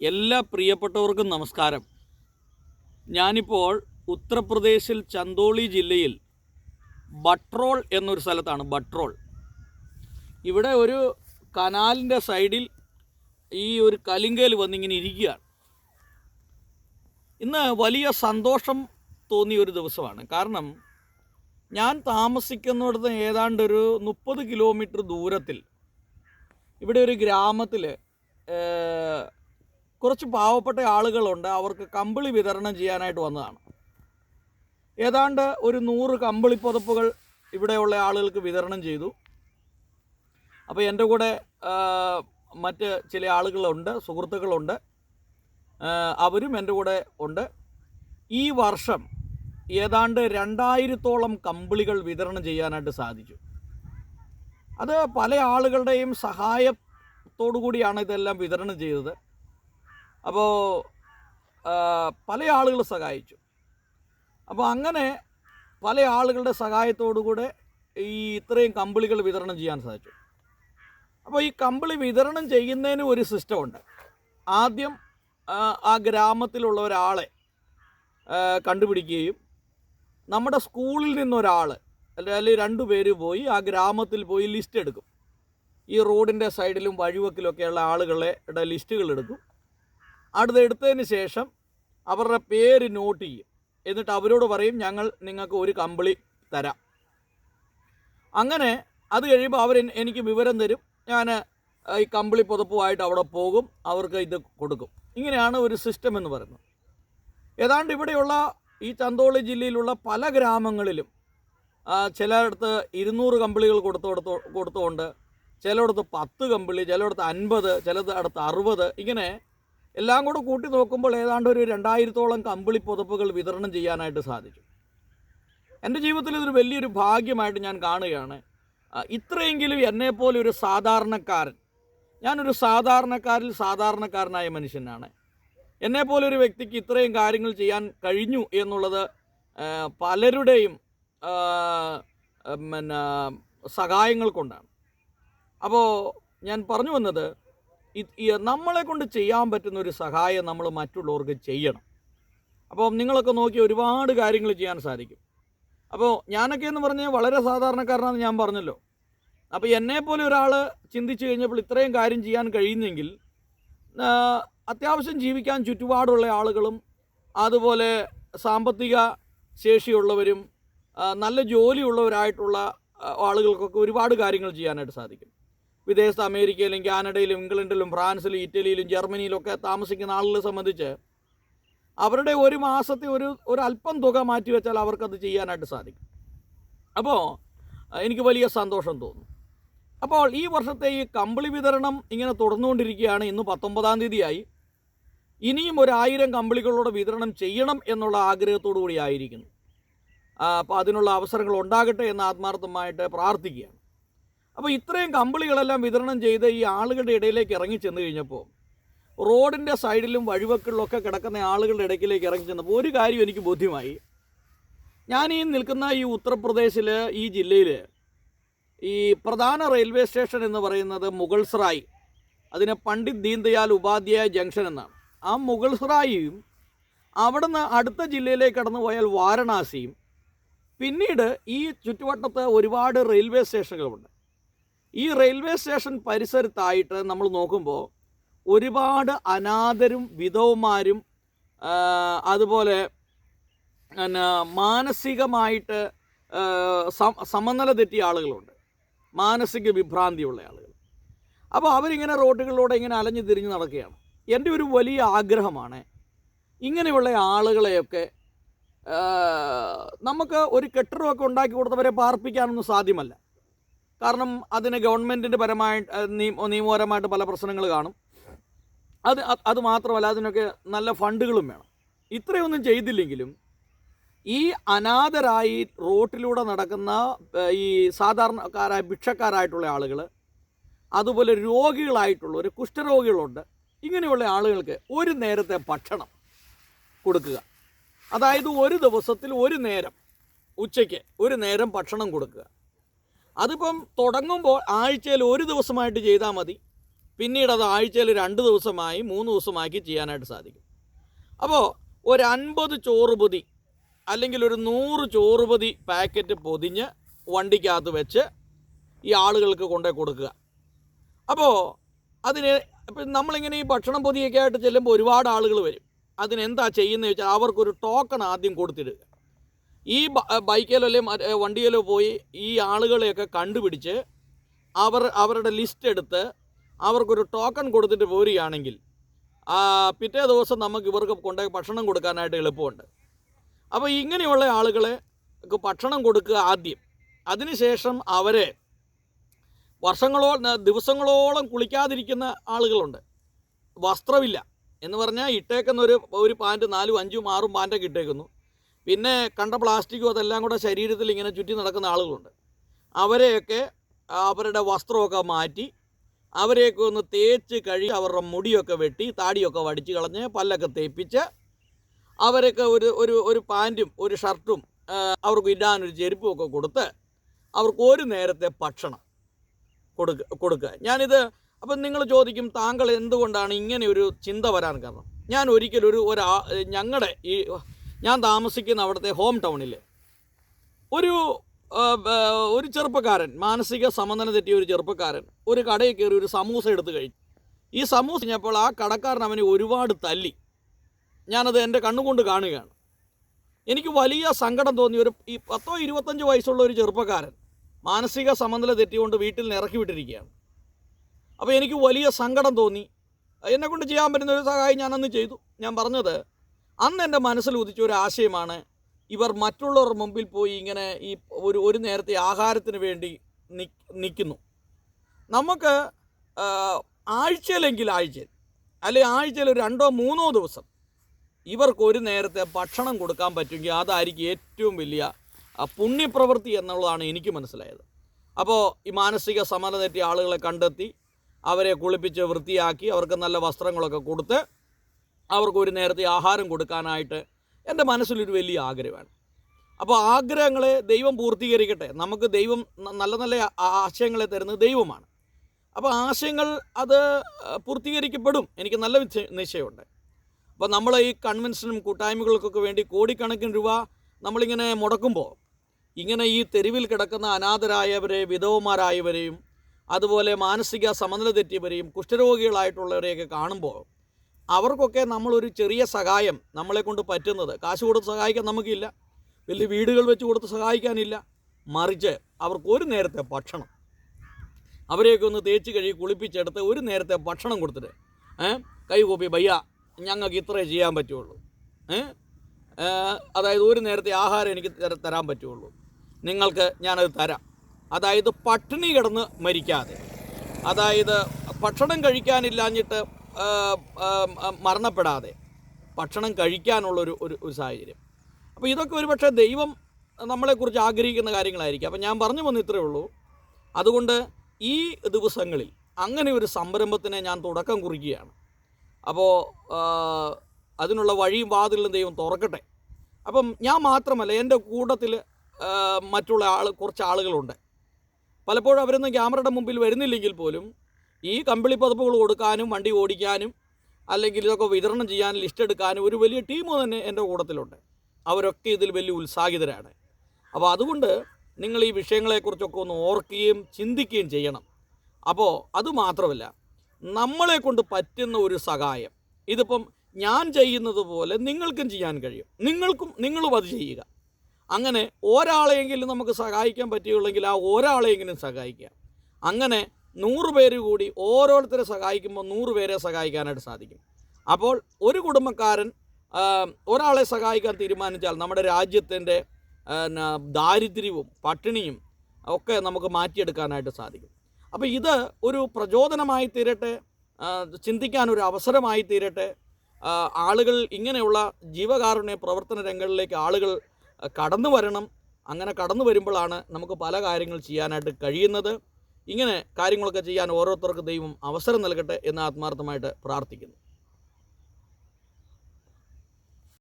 എല്ലാ പ്രിയപ്പെട്ടവർക്കും നമസ്കാരം. ഞാനിപ്പോൾ ഉത്തർപ്രദേശിൽ ചന്തോളി ജില്ലയിൽ ബട്രോൾ എന്നൊരു സ്ഥലത്താണ് ബട്രോൾ. ഇവിടെ ഒരു കനാലിന്റെ സൈഡിൽ ഈ ഒരു കലിങ്കയിൽ വന്നിങ്ങനെ ഇരിക്കുകയാണ്. ഇന്ന് വലിയ സന്തോഷം തോന്നിയ ഒരു ദിവസമാണ്. കാരണം ഞാൻ താമസിക്കുന്നിടത്ത് ഏതാണ്ട് ഒരു മുപ്പത് കിലോമീറ്റർ ദൂരത്തിൽ ഇവിടെ ഒരു ഗ്രാമത്തിൽ കുറച്ച് പാവപ്പെട്ട ആളുകളുണ്ട്. അവർക്ക് കമ്പിളി വിതരണം ചെയ്യാനായിട്ട് വന്നതാണ്. ഏതാണ്ട് ഒരു നൂറ് കമ്പിളി പുതപ്പുകൾ ഇവിടെയുള്ള ആളുകൾക്ക് വിതരണം ചെയ്തു. അപ്പോൾ എന്റെ കൂടെ മറ്റ് ചില ആളുകളുണ്ട് സുഹൃത്തുക്കളുണ്ട്. അവരും എന്റെ കൂടെ ഉണ്ട്. ഈ വർഷം ഏതാണ്ട് രണ്ടായിരത്തോളം കമ്പിളികൾ വിതരണം ചെയ്യാനായിട്ട് സാധിച്ചു. അത് പല ആളുകളുടെയും സഹായത്തോടു കൂടിയാണ് ഇതെല്ലാം വിതരണം ചെയ്തത്. അപ്പോൾ പല ആളുകൾ സഹായിച്ചു. അപ്പോൾ അങ്ങനെ പല ആളുകളുടെ സഹായത്തോടു കൂടെ ഈ ഇത്രയും കമ്പിളികൾ വിതരണം ചെയ്യാൻ സാധിച്ചു. അപ്പോൾ ഈ കമ്പിളി വിതരണം ചെയ്യുന്നതിന് ഒരു സിസ്റ്റമുണ്ട് ആദ്യം ആ ഗ്രാമത്തിലുള്ള ഒരാളെ കണ്ടുപിടിക്കുകയും നമ്മുടെ സ്കൂളിൽ നിന്നൊരാൾ അല്ലെങ്കിൽ രണ്ടു പേര് പോയി ആ ഗ്രാമത്തിൽ പോയി ലിസ്റ്റ് എടുക്കും. ഈ റോഡിന്റെ സൈഡിലും വഴിവക്കിലൊക്കെയുള്ള ആളുകളുടെ ലിസ്റ്റുകൾ എടുക്കും. അടുത്ത് എടുത്തതിന് ശേഷം അവരുടെ പേര് നോട്ട് ചെയ്യും. എന്നിട്ട് അവരോട് പറയും ഞങ്ങൾ നിങ്ങൾക്ക് ഒരു കമ്പിളി തരാം. അങ്ങനെ അത് കഴിയുമ്പോൾ അവർ എനിക്ക് വിവരം തരും. ഞാൻ ഈ കമ്പിളി പുതപ്പുമായിട്ട് അവിടെ പോകും. അവർക്ക് ഇത് കൊടുക്കും. ഇങ്ങനെയാണ് ഒരു സിസ്റ്റം എന്ന് പറയുന്നത്. ഏതാണ്ട് ഇവിടെയുള്ള ഈ ചന്തോളി ജില്ലയിലുള്ള പല ഗ്രാമങ്ങളിലും ചിലയിടത്ത് ഇരുന്നൂറ് കമ്പിളികൾ കൊടുത്തു കൊടുത്തു കൊടുത്തുകൊണ്ട് ചിലയിടത്ത് പത്ത് കമ്പിളി ചിലയിടത്ത് അൻപത് ചിലത് അടുത്ത് അറുപത് ഇങ്ങനെ എല്ലാം കൂടെ കൂട്ടി നോക്കുമ്പോൾ ഏതാണ്ട് ഒരു രണ്ടായിരത്തോളം കമ്പിളി പുതപ്പുകൾ വിതരണം ചെയ്യാനായിട്ട് സാധിച്ചു. എന്റെ ജീവിതത്തിൽ ഇതൊരു വലിയൊരു ഭാഗ്യമായിട്ട് ഞാൻ കാണുകയാണ്. ഇത്രയെങ്കിലും എന്നെപ്പോലെ ഒരു സാധാരണക്കാരൻ ഞാനൊരു സാധാരണക്കാരിൽ സാധാരണക്കാരനായ മനുഷ്യനാണ്. എന്നെപ്പോലെ ഒരു വ്യക്തിക്ക് ഇത്രയും കാര്യങ്ങൾ ചെയ്യാൻ കഴിഞ്ഞു എന്നുള്ളത് പലരുടെയും പിന്നെ സഹായങ്ങൾ കൊണ്ടാണ്. അപ്പോൾ ഞാൻ പറഞ്ഞു വന്നത് നമ്മളെ കൊണ്ട് ചെയ്യാൻ പറ്റുന്ന ഒരു സഹായം നമ്മൾ മറ്റുള്ളവർക്ക് ചെയ്യണം. അപ്പോൾ നിങ്ങളൊക്കെ നോക്കി ഒരുപാട് കാര്യങ്ങൾ ചെയ്യാൻ സാധിക്കും. അപ്പോൾ ഞാനൊക്കെ എന്ന് പറഞ്ഞാൽ വളരെ സാധാരണക്കാരനാണെന്ന് ഞാൻ പറഞ്ഞല്ലോ. അപ്പോൾ എന്നെപ്പോലെ ഒരാൾ ചിന്തിച്ചു കഴിഞ്ഞപ്പോൾ ഇത്രയും കാര്യം ചെയ്യാൻ കഴിയുന്നെങ്കിൽ അത്യാവശ്യം ജീവിക്കാൻ ചുറ്റുപാടുള്ള ആളുകളും അതുപോലെ സാമ്പത്തിക ശേഷിയുള്ളവരും നല്ല ജോലിയുള്ളവരായിട്ടുള്ള ആളുകൾക്കൊക്കെ ഒരുപാട് കാര്യങ്ങൾ ചെയ്യാനായിട്ട് സാധിക്കും. വിദേശത്ത് അമേരിക്കയിലും കാനഡയിലും ഇംഗ്ലണ്ടിലും ഫ്രാൻസിലും ഇറ്റലിയിലും ജർമ്മനിയിലും ഒക്കെ താമസിക്കുന്ന ആളുകളെ സംബന്ധിച്ച് അവരുടെ ഒരു മാസത്തെ ഒരു ഒരു അല്പം തുക മാറ്റി വെച്ചാൽ അവർക്കത് ചെയ്യാനായിട്ട് സാധിക്കും. അപ്പോൾ എനിക്ക് വലിയ സന്തോഷം തോന്നുന്നു അപ്പോൾ ഈ വർഷത്തെ ഈ കമ്പിളി വിതരണം ഇങ്ങനെ തുടർന്നുകൊണ്ടിരിക്കുകയാണ്. ഇന്ന് പത്തൊമ്പതാം തീയതിയായി. ഇനിയും ഒരു ആയിരം വിതരണം ചെയ്യണം എന്നുള്ള ആഗ്രഹത്തോടു കൂടി ആയിരിക്കുന്നു. അപ്പോൾ അതിനുള്ള അവസരങ്ങൾ ഉണ്ടാകട്ടെ എന്ന് ആത്മാർത്ഥമായിട്ട് പ്രാർത്ഥിക്കുകയാണ്. അപ്പോൾ ഇത്രയും കമ്പിളികളെല്ലാം വിതരണം ചെയ്ത് ഈ ആളുകളുടെ ഇടയിലേക്ക് ഇറങ്ങി ചെന്ന് കഴിഞ്ഞപ്പോൾ റോഡിന്റെ സൈഡിലും വഴിവക്കിലൊക്കെ കിടക്കുന്ന ആളുകളുടെ ഇടയ്ക്കിലേക്ക് ഇറങ്ങി ചെന്നപ്പോൾ ഒരു കാര്യം എനിക്ക് ബോധ്യമായി. ഞാൻ ഈ നിൽക്കുന്ന ഈ ഉത്തർപ്രദേശിൽ ഈ ജില്ലയിൽ ഈ പ്രധാന റെയിൽവേ സ്റ്റേഷൻ എന്ന് പറയുന്നത് മുഗൾസറായി അതിനെ പണ്ഡിറ്റ് ദീൻദയാൽ ഉപാധ്യായ ജംഗ്ഷൻ എന്നാണ്. ആ മുഗൾസ്റായിയും അവിടുന്ന് അടുത്ത ജില്ലയിലേക്ക് കടന്നു പോയാൽ വാരണാസിയും. പിന്നീട് ഈ ചുറ്റുവട്ടത്ത് ഒരുപാട് റെയിൽവേ സ്റ്റേഷനുകളുണ്ട്. ഈ റെയിൽവേ സ്റ്റേഷൻ പരിസരത്തായിട്ട് നമ്മൾ നോക്കുമ്പോൾ ഒരുപാട് അനാഥരും വിധവമാരും അതുപോലെ പിന്നെ മാനസികമായിട്ട് സമനില തെറ്റിയ ആളുകളുണ്ട്. മാനസിക വിഭ്രാന്തിയുള്ള ആളുകൾ. അപ്പോൾ അവരിങ്ങനെ റോഡുകളിലൂടെ ഇങ്ങനെ അലഞ്ഞു തിരിഞ്ഞ് നടക്കുകയാണ്. എന്റെ ഒരു വലിയ ആഗ്രഹമാണ് ഇങ്ങനെയുള്ള ആളുകളെയൊക്കെ നമുക്ക് ഒരു കെട്ടിടമൊക്കെ ഉണ്ടാക്കി കൊടുത്തവരെ പാർപ്പിക്കാനൊന്നും സാധ്യമല്ല. കാരണം അതിന് ഗവൺമെന്റിന്റെ പരമായി നിയമപരമായിട്ട് പല പ്രശ്നങ്ങൾ കാണും. അത് അത് മാത്രമല്ല അതിനൊക്കെ നല്ല ഫണ്ടുകളും വേണം. ഇത്രയൊന്നും ചെയ്തില്ലെങ്കിലും ഈ അനാഥരായി റോട്ടിലൂടെ നടക്കുന്ന ഈ സാധാരണക്കാരായ ഭിക്ഷക്കാരായിട്ടുള്ള ആളുകൾ അതുപോലെ രോഗികളായിട്ടുള്ള ഒരു കുഷ്ഠരോഗികളുണ്ട്. ഇങ്ങനെയുള്ള ആളുകൾക്ക് ഒരു നേരത്തെ ഭക്ഷണം കൊടുക്കുക. അതായത് ഒരു ദിവസത്തിൽ ഒരു നേരം ഉച്ചയ്ക്ക് ഒരു നേരം ഭക്ഷണം കൊടുക്കുക. അതിപ്പം തുടങ്ങുമ്പോൾ ആഴ്ചയിൽ ഒരു ദിവസമായിട്ട് ചെയ്താൽ മതി. പിന്നീട് അത് ആഴ്ചയിൽ രണ്ട് ദിവസമായി മൂന്ന് ദിവസമാക്കി ചെയ്യാനായിട്ട് സാധിക്കും. അപ്പോൾ ഒരു അൻപത് ചോറ് പൊതി അല്ലെങ്കിൽ ഒരു നൂറ് ചോറ് പൊതി പാക്കറ്റ് പൊതിഞ്ഞ് വണ്ടിക്കകത്ത് വെച്ച് ഈ ആളുകൾക്ക് കൊണ്ടേ കൊടുക്കുക. അപ്പോൾ അതിന് ഇപ്പം നമ്മളിങ്ങനെ ഈ ഭക്ഷണം പൊതിയൊക്കെ ആയിട്ട് ചെല്ലുമ്പോൾ ഒരുപാട് ആളുകൾ വരും. അതിനെന്താ ചെയ്യുന്നത് വെച്ചാൽ അവർക്കൊരു ടോക്കൺ ആദ്യം കൊടുത്തിടുക. ഈ ബൈക്കിലോ അല്ലെങ്കിൽ വണ്ടിയിലോ പോയി ഈ ആളുകളെയൊക്കെ കണ്ടുപിടിച്ച് അവർ അവരുടെ ലിസ്റ്റ് എടുത്ത് അവർക്കൊരു ടോക്കൺ കൊടുത്തിട്ട് പോരുകയാണെങ്കിൽ പിറ്റേ ദിവസം നമുക്ക് ഇവർക്ക് കൊണ്ടുപോയി ഭക്ഷണം കൊടുക്കാനായിട്ട് എളുപ്പമുണ്ട്. അപ്പോൾ ഇങ്ങനെയുള്ള ആളുകളെ ഭക്ഷണം കൊടുക്കുക ആദ്യം. അതിനുശേഷം അവരെ വർഷങ്ങളോ ദിവസങ്ങളോളം കുളിക്കാതിരിക്കുന്ന ആളുകളുണ്ട്. വസ്ത്രമില്ല എന്ന് പറഞ്ഞാൽ ഇട്ടേക്കുന്ന ഒരു ഒരു പാന്റ് നാലും അഞ്ചും ആറും പാന്റൊക്കെ ഇട്ടേക്കുന്നു. പിന്നെ കണ്ട പ്ലാസ്റ്റിക്കും അതെല്ലാം കൂടെ ശരീരത്തിൽ ഇങ്ങനെ ചുറ്റി നടക്കുന്ന ആളുകളുണ്ട്. അവരെയൊക്കെ അവരുടെ വസ്ത്രമൊക്കെ മാറ്റി അവരെയൊക്കെ ഒന്ന് തേച്ച് കഴുകി അവരുടെ മുടിയൊക്കെ വെട്ടി താടിയൊക്കെ വടിച്ച് കളഞ്ഞ് പല്ലൊക്കെ തേപ്പിച്ച് അവരൊക്കെ ഒരു ഒരു ഒരു പാന്റും ഒരു ഷർട്ടും അവർക്ക് ഇടാനൊരു ചെരുപ്പും ഒക്കെ കൊടുത്ത് അവർക്ക് ഒരു നേരത്തെ ഭക്ഷണം കൊടുക്കുക കൊടുക്കുക. ഞാനിത് അപ്പം നിങ്ങൾ ചോദിക്കും താങ്കൾ എന്തുകൊണ്ടാണ് ഇങ്ങനെ ഒരു ചിന്ത വരാൻ കാരണം? ഞാൻ ഒരിക്കലൊരു ഒരു ഒരാ ഞങ്ങളുടെ ഈ ഞാൻ താമസിക്കുന്ന അവിടുത്തെ ഹോം ടൗണിൽ ഒരു ഒരു ചെറുപ്പക്കാരൻ മാനസിക സമനില തെറ്റിയ ഒരു ചെറുപ്പക്കാരൻ ഒരു കടയിൽ കയറി ഒരു സമൂസ എടുത്ത് കഴിച്ചു ഈ സമൂസ കഴിഞ്ഞപ്പോൾ ആ കടക്കാരൻ അവനെ ഒരുപാട് തല്ലി. ഞാനത് എന്റെ കണ്ണുകൊണ്ട് കാണുകയാണ്. എനിക്ക് വലിയ സങ്കടം തോന്നി ഒരു ഈ പത്തോ ഇരുപത്തഞ്ച് വയസ്സുള്ള ഒരു ചെറുപ്പക്കാരൻ മാനസിക സമനില തെറ്റിക്കൊണ്ട് വീട്ടിൽ നിന്ന് ഇറക്കി വിട്ടിരിക്കുകയാണ്. അപ്പോൾ എനിക്ക് വലിയ സങ്കടം തോന്നി. എന്നെക്കൊണ്ട് ചെയ്യാൻ പറ്റുന്ന ഒരു സഹായം ഞാനന്ന് ചെയ്തു. ഞാൻ പറഞ്ഞത് അന്ന് എന്റെ മനസ്സിൽ ഉദിച്ച ഒരു ആശയമാണ് ഇവർ മറ്റുള്ളവർ മുമ്പിൽ പോയി ഇങ്ങനെ ഈ ഒരു ഒരു നേരത്തെ ആഹാരത്തിന് വേണ്ടി നിൽക്കുന്നു നമുക്ക് ആഴ്ചയിലെങ്കിൽ ആഴ്ചയിൽ അല്ലെങ്കിൽ ആഴ്ചയിൽ ഒരു രണ്ടോ മൂന്നോ ദിവസം ഇവർക്ക് ഒരു നേരത്തെ ഭക്ഷണം കൊടുക്കാൻ പറ്റുമെങ്കിൽ അതായിരിക്കും ഏറ്റവും വലിയ പുണ്യപ്രവൃത്തി എന്നുള്ളതാണ് എനിക്ക് മനസ്സിലായത്. അപ്പോൾ ഈ മാനസിക സമനില തെറ്റിയ ആളുകളെ കണ്ടെത്തി അവരെ കുളിപ്പിച്ച് വൃത്തിയാക്കി അവർക്ക് നല്ല വസ്ത്രങ്ങളൊക്കെ കൊടുത്ത് അവർക്ക് ഒരു നേരത്തെ ആഹാരം കൊടുക്കാനായിട്ട് എന്റെ മനസ്സിലൊരു വലിയ ആഗ്രഹമാണ്. അപ്പോൾ ആഗ്രഹങ്ങളെ ദൈവം പൂർത്തീകരിക്കട്ടെ. നമുക്ക് ദൈവം നല്ല നല്ല ആശയങ്ങളെ തരുന്നത് ദൈവമാണ്. അപ്പോൾ ആശയങ്ങൾ അത് പൂർത്തീകരിക്കപ്പെടും. എനിക്ക് നല്ല നിശ്ചയ- നിശ്ചയമുണ്ട്. അപ്പോൾ നമ്മൾ ഈ കൺവെൻഷനും കൂട്ടായ്മകൾക്കൊക്കെ വേണ്ടി കോടിക്കണക്കിന് രൂപ നമ്മളിങ്ങനെ മുടക്കുമ്പോൾ ഇങ്ങനെ ഈ തെരുവിൽ കിടക്കുന്ന അനാഥരായവരെ വിധവമാരായവരെയും അതുപോലെ മാനസിക സമനില തെറ്റിയവരെയും കുഷ്ഠരോഗികളായിട്ടുള്ളവരെയൊക്കെ കാണുമ്പോൾ അവർക്കൊക്കെ നമ്മളൊരു ചെറിയ സഹായം നമ്മളെ കൊണ്ട് പറ്റുന്നത്. കാശ് കൊടുത്ത് സഹായിക്കാൻ നമുക്കില്ല. വലിയ വീടുകൾ വെച്ച് കൊടുത്ത് സഹായിക്കാനില്ല. മറിച്ച് അവർക്ക് ഒരു നേരത്തെ ഭക്ഷണം. അവരെയൊക്കെ ഒന്ന് തേച്ച് കഴുകി കുളിപ്പിച്ചെടുത്ത് ഒരു നേരത്തെ ഭക്ഷണം കൊടുത്തിട്ട് ഏ കൈ കൂപ്പി ഭയ്യ ഞങ്ങൾക്ക് ഇത്രേ ചെയ്യാൻ പറ്റുള്ളൂ. അതായത് ഒരു നേരത്തെ ആഹാരം എനിക്ക് തരാൻ പറ്റുള്ളൂ. നിങ്ങൾക്ക് ഞാനത് തരാം. അതായത് പട്ടിണി കിടന്ന് മരിക്കാതെ. അതായത് ഭക്ഷണം കഴിക്കാനില്ലാഞ്ഞിട്ട് മരണപ്പെടാതെ ഭക്ഷണം കഴിക്കാനുള്ളൊരു ഒരു ഒരു സാഹചര്യം. അപ്പോൾ ഇതൊക്കെ ഒരുപക്ഷെ ദൈവം നമ്മളെക്കുറിച്ച് ആഗ്രഹിക്കുന്ന കാര്യങ്ങളായിരിക്കും. അപ്പോൾ ഞാൻ പറഞ്ഞു വന്നു ഇത്രയേ ഉള്ളൂ. അതുകൊണ്ട് ഈ ദിവസങ്ങളിൽ അങ്ങനെ ഒരു സംരംഭത്തിന് ഞാൻ തുടക്കം കുറിക്കുകയാണ്. അപ്പോൾ അതിനുള്ള വഴിയും വാതിലും ദൈവം തുറക്കട്ടെ. അപ്പം ഞാൻ മാത്രമല്ല എന്റെ കൂട്ടത്തിൽ മറ്റുള്ള ആൾ കുറച്ച് ആളുകളുണ്ട്. പലപ്പോഴും അവരൊന്നും ക്യാമറയുടെ മുമ്പിൽ വരുന്നില്ലെങ്കിൽ പോലും ഈ കമ്പിളി പതിപ്പുകൾ കൊടുക്കാനും വണ്ടി ഓടിക്കാനും അല്ലെങ്കിൽ ഇതൊക്കെ വിതരണം ചെയ്യാൻ ലിസ്റ്റ് എടുക്കാനും ഒരു വലിയ ടീം തന്നെ എന്റെ കൂട്ടത്തിലുണ്ട്. അവരൊക്കെ ഇതിൽ വലിയ ഉത്സാഹിതരാണ്. അപ്പോൾ അതുകൊണ്ട് നിങ്ങൾ ഈ വിഷയങ്ങളെക്കുറിച്ചൊക്കെ ഒന്ന് ഓർക്കുകയും ചിന്തിക്കുകയും ചെയ്യണം. അപ്പോൾ അതുമാത്രമല്ല നമ്മളെ കൊണ്ട് പറ്റുന്ന ഒരു സഹായം. ഇതിപ്പം ഞാൻ ചെയ്യുന്നത് പോലെ നിങ്ങൾക്കും ചെയ്യാൻ കഴിയും. നിങ്ങൾക്കും നിങ്ങളും അത് ചെയ്യുക. അങ്ങനെ ഒരാളെയെങ്കിലും നമുക്ക് സഹായിക്കാൻ പറ്റുകയുള്ളെങ്കിൽ ആ ഒരാളെയെങ്കിലും സഹായിക്കുക. അങ്ങനെ നൂറ് പേര് കൂടി ഓരോരുത്തരെ സഹായിക്കുമ്പോൾ നൂറ് പേരെ സഹായിക്കാനായിട്ട് സാധിക്കും. അപ്പോൾ ഒരു കുടുംബക്കാരൻ ഒരാളെ സഹായിക്കാൻ തീരുമാനിച്ചാൽ നമ്മുടെ രാജ്യത്തിന്റെ ദാരിദ്ര്യവും പട്ടിണിയും ഒക്കെ നമുക്ക് മാറ്റിയെടുക്കാനായിട്ട് സാധിക്കും. അപ്പോൾ ഇത് ഒരു പ്രചോദനമായി തീരട്ടെ ചിന്തിക്കാൻ ഒരു അവസരമായി തീരട്ടെ. ആളുകൾ ഇങ്ങനെയുള്ള ജീവകാരുണ്യ പ്രവർത്തന രംഗങ്ങളിലേക്ക് ആളുകൾ കടന്നു വരണം. അങ്ങനെ കടന്നു വരുമ്പോഴാണ് നമുക്ക് പല കാര്യങ്ങൾ ചെയ്യാനായിട്ട് കഴിയുന്നത്. ഇങ്ങനെ കാര്യങ്ങളൊക്കെ ചെയ്യാൻ ഓരോരുത്തർക്ക് ദൈവം അവസരം നൽകട്ടെ എന്ന് ആത്മാർത്ഥമായിട്ട് പ്രാർത്ഥിക്കുന്നു.